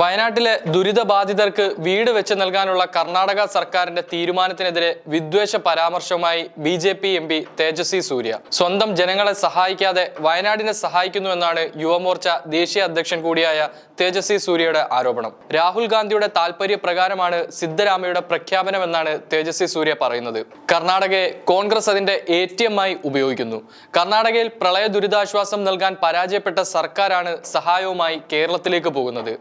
വയനാട്ടിലെ ദുരിതബാധിതർക്ക് വീട് വെച്ച് നൽകാനുള്ള കർണാടക സർക്കാരിന്റെ തീരുമാനത്തിനെതിരെ വിദ്വേഷ പരാമർശവുമായി B J P M P Tejasvi Surya. സ്വന്തം ജനങ്ങളെ സഹായിക്കാതെ വയനാടിനെ സഹായിക്കുന്നുവെന്നാണ് യുവമോർച്ച ദേശീയ അധ്യക്ഷൻ കൂടിയായ തേജസ്വി സൂര്യയുടെ ആരോപണം. രാഹുൽ ഗാന്ധിയുടെ താൽപര്യപ്രകാരമാണ് സിദ്ധരാമയുടെ പ്രഖ്യാപനമെന്നാണ് തേജസ്വി സൂര്യ പറയുന്നത്. കർണാടകയെ കോൺഗ്രസ് അതിന്റെ എ ടി ഉപയോഗിക്കുന്നു. കർണാടകയിൽ പ്രളയ ദുരിതാശ്വാസം നൽകാൻ പരാജയപ്പെട്ട സർക്കാരാണ് സഹായവുമായി കേരളത്തിലേക്ക് പോകുന്നത്.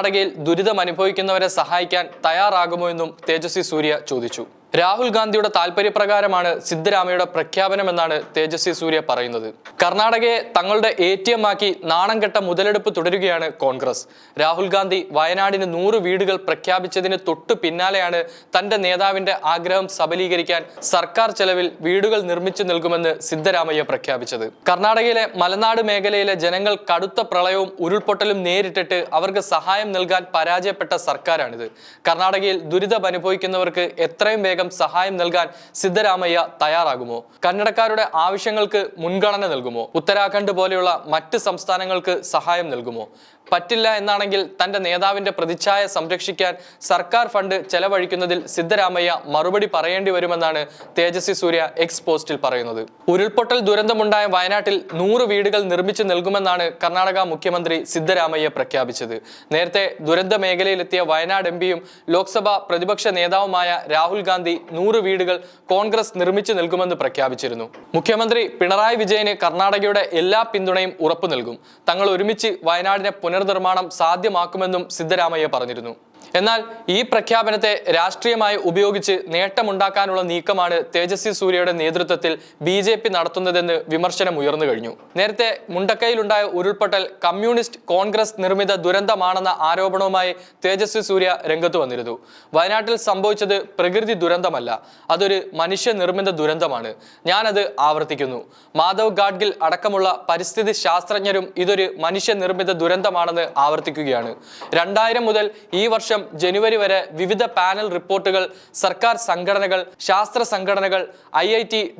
കർണാടകയിൽ ദുരിതം അനുഭവിക്കുന്നവരെ സഹായിക്കാൻ തയ്യാറാകുമോ എന്നും തേജസ്വി സൂര്യ ചോദിച്ചു രാഹുൽ ഗാന്ധിയുടെ താല്പര്യപ്രകാരമാണ് സിദ്ധരാമയുടെ പ്രഖ്യാപനമെന്നാണ് തേജസ്വി സൂര്യ പറയുന്നത്. കർണാടകയെ തങ്ങളുടെ എ ടി എം ആക്കി നാണം കെട്ട മുതലെടുപ്പ് തുടരുകയാണ് കോൺഗ്രസ്. രാഹുൽ ഗാന്ധി വയനാടിന് നൂറ് വീടുകൾ പ്രഖ്യാപിച്ചതിന് തൊട്ടു പിന്നാലെയാണ് തന്റെ നേതാവിന്റെ ആഗ്രഹം സബലീകരിക്കാൻ സർക്കാർ ചെലവിൽ വീടുകൾ നിർമ്മിച്ചു നൽകുമെന്ന് സിദ്ധരാമയ്യ പ്രഖ്യാപിച്ചത്. കർണാടകയിലെ മലനാട് മേഖലയിലെ ജനങ്ങൾ കടുത്ത പ്രളയവും ഉരുൾപൊട്ടലും നേരിട്ടിട്ട് അവർക്ക് സഹായം നൽകാൻ പരാജയപ്പെട്ട സർക്കാരാണിത്. കർണാടകയിൽ ദുരിതമനുഭവിക്കുന്നവർക്ക് എത്രയും വേഗം സഹായം നൽകാൻ സിദ്ധരാമയ്യ തയ്യാറാകുമോ? കന്നഡക്കാരുടെ ആവശ്യങ്ങൾക്ക് മുൻഗണന നൽകുമോ? ഉത്തരാഖണ്ഡ് പോലെയുള്ള മറ്റ് സംസ്ഥാനങ്ങൾക്ക് സഹായം നൽകുമോ? പറ്റില്ല എന്നാണെങ്കിൽ തന്റെ നേതാവിന്റെ പ്രതിച്ഛായ സംരക്ഷിക്കാൻ സർക്കാർ ഫണ്ട് ചെലവഴിക്കുന്നതിൽ സിദ്ധരാമയ്യ മറുപടി പറയേണ്ടി വരുമെന്നാണ് തേജസ്വി സൂര്യ എക്സ് പോസ്റ്റിൽ പറയുന്നത്. ഉരുൾപൊട്ടൽ ദുരന്തമുണ്ടായ വയനാട്ടിൽ നൂറ് വീടുകൾ നിർമ്മിച്ചു നൽകുമെന്നാണ് കർണാടക മുഖ്യമന്ത്രി സിദ്ധരാമയ്യ പ്രഖ്യാപിച്ചത്. നേരത്തെ ദുരന്ത മേഖലയിലെത്തിയ വയനാട് എം പിയും ലോക്സഭാ പ്രതിപക്ഷ നേതാവുമായ രാഹുൽ ഗാന്ധി നൂറ് വീടുകൾ കോൺഗ്രസ് നിർമ്മിച്ചു നൽകുമെന്ന് പ്രഖ്യാപിച്ചിരുന്നു. മുഖ്യമന്ത്രി പിണറായി വിജയന് കർണാടകയുടെ എല്ലാ പിന്തുണയും ഉറപ്പു നൽകും. തങ്ങൾ ഒരുമിച്ച് വയനാടിനെ പുനർനിർമ്മാണം സാധ്യമാക്കുമെന്നും സിദ്ധരാമയ്യ പറഞ്ഞിരുന്നു. എന്നാൽ ഈ പ്രഖ്യാപനത്തെ രാഷ്ട്രീയമായി ഉപയോഗിച്ച് നേട്ടമുണ്ടാക്കാനുള്ള നീക്കമാണ് തേജസ്വി സൂര്യയുടെ നേതൃത്വത്തിൽ ബി ജെ പി നടത്തുന്നതെന്ന് വിമർശനം ഉയർന്നു കഴിഞ്ഞു. നേരത്തെ മുണ്ടക്കയിലുണ്ടായ ഉരുൾപൊട്ടൽ കമ്മ്യൂണിസ്റ്റ് കോൺഗ്രസ് നിർമ്മിത ദുരന്തമാണെന്ന ആരോപണവുമായി തേജസ്വി സൂര്യ രംഗത്ത് വന്നിരുന്നു. വയനാട്ടിൽ സംഭവിച്ചത് പ്രകൃതി ദുരന്തമല്ല അതൊരു മനുഷ്യനിർമ്മിത ദുരന്തമാണ്. ഞാനത് ആവർത്തിക്കുന്നു. മാധവ് ഗാഡ്ഗിൽ അടക്കമുള്ള പരിസ്ഥിതി ശാസ്ത്രജ്ഞരും ഇതൊരു മനുഷ്യനിർമ്മിത ദുരന്തമാണെന്ന് ആവർത്തിക്കുകയാണ്. രണ്ടായിരം മുതൽ ഈ വർഷം ജനുവരി വരെ വിവിധ പാനൽ റിപ്പോർട്ടുകൾ സർക്കാർ സംഘടനകൾ ശാസ്ത്ര സംഘടനകൾ ഐ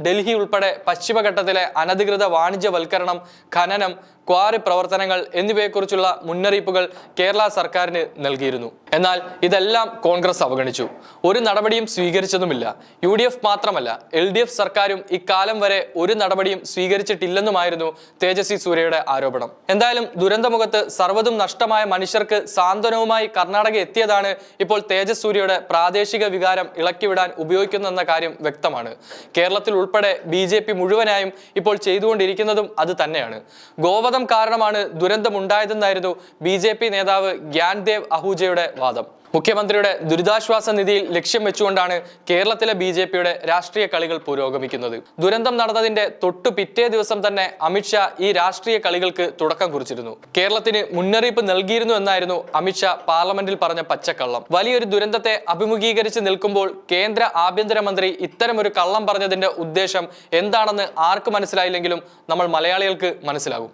ഡൽഹി ഉൾപ്പെടെ പശ്ചിമഘട്ടത്തിലെ അനധികൃത വാണിജ്യവൽക്കരണം ഖനനം ക്വാറി പ്രവർത്തനങ്ങൾ എന്നിവയെക്കുറിച്ചുള്ള മുന്നറിയിപ്പുകൾ കേരള സർക്കാരിന് നൽകിയിരുന്നു. എന്നാൽ ഇതെല്ലാം കോൺഗ്രസ് അവഗണിച്ചു. ഒരു നടപടിയും സ്വീകരിച്ചതുമില്ല. യു മാത്രമല്ല എൽ സർക്കാരും ഇക്കാലം വരെ ഒരു നടപടിയും സ്വീകരിച്ചിട്ടില്ലെന്നുമായിരുന്നു തേജസ്വി സൂര്യയുടെ ആരോപണം. എന്തായാലും ദുരന്തമുഖത്ത് സർവതും നഷ്ടമായ മനുഷ്യർക്ക് സാന്ത്വനവുമായി കർണാടക എത്തിയതാണ് ഇപ്പോൾ തേജസ് സൂര്യയുടെ പ്രാദേശിക വികാരം ഇളക്കിവിടാൻ ഉപയോഗിക്കുന്നതെന്ന കാര്യം വ്യക്തമാണ്. കേരളത്തിൽ ഉൾപ്പെടെ ബി മുഴുവനായും ഇപ്പോൾ ചെയ്തുകൊണ്ടിരിക്കുന്നതും അത് തന്നെയാണ്. ഗോവധം കാരണമാണ് ദുരന്തമുണ്ടായതെന്നായിരുന്നു ബി ജെ പി നേതാവ് ഗ്യാൻദേവ് അഹൂജയുടെ വാദം. മുഖ്യമന്ത്രിയുടെ ദുരിതാശ്വാസ നിധിയിൽ ലക്ഷ്യം വെച്ചുകൊണ്ടാണ് കേരളത്തിലെ ബി ജെ പിയുടെ രാഷ്ട്രീയ കളികൾ പുരോഗമിക്കുന്നത്. ദുരന്തം നടന്നതിന്റെ തൊട്ടു പിറ്റേ ദിവസം തന്നെ അമിത്ഷാ ഈ രാഷ്ട്രീയ കളികൾക്ക് തുടക്കം കുറിച്ചിരുന്നു. കേരളത്തിന് മുന്നറിയിപ്പ് നൽകിയിരുന്നു എന്നായിരുന്നു അമിത്ഷാ പാർലമെന്റിൽ പറഞ്ഞ പച്ചക്കള്ളം. വലിയൊരു ദുരന്തത്തെ അഭിമുഖീകരിച്ച് നിൽക്കുമ്പോൾ കേന്ദ്ര ആഭ്യന്തരമന്ത്രി ഇത്തരമൊരു കള്ളം പറഞ്ഞതിന്റെ ഉദ്ദേശം എന്താണെന്ന് ആർക്ക് മനസ്സിലായില്ലെങ്കിലും നമ്മൾ മലയാളികൾക്ക് മനസ്സിലാകും.